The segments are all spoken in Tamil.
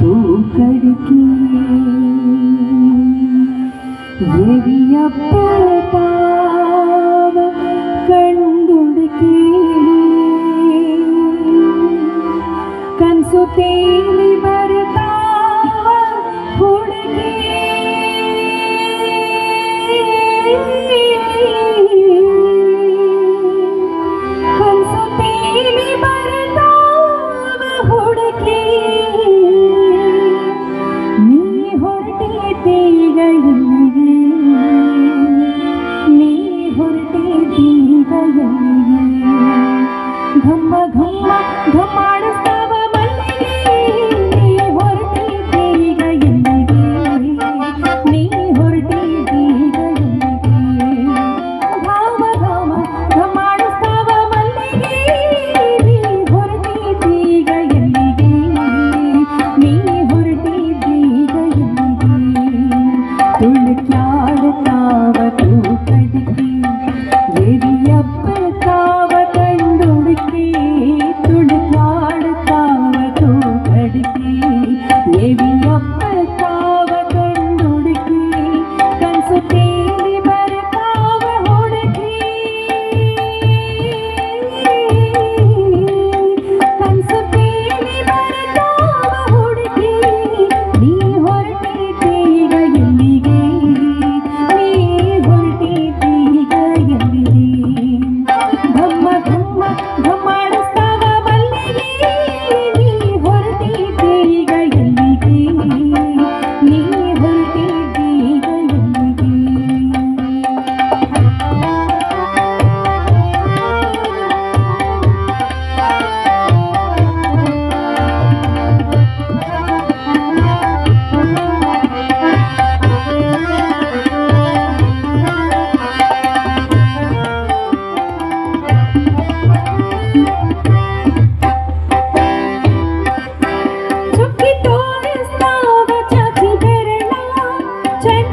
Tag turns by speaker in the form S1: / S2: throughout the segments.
S1: தூக்கடிக்கு எரிய பாவ கண்குண்டு கீழ் கண் சுத்தேன் ধমা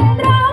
S1: Alejandro.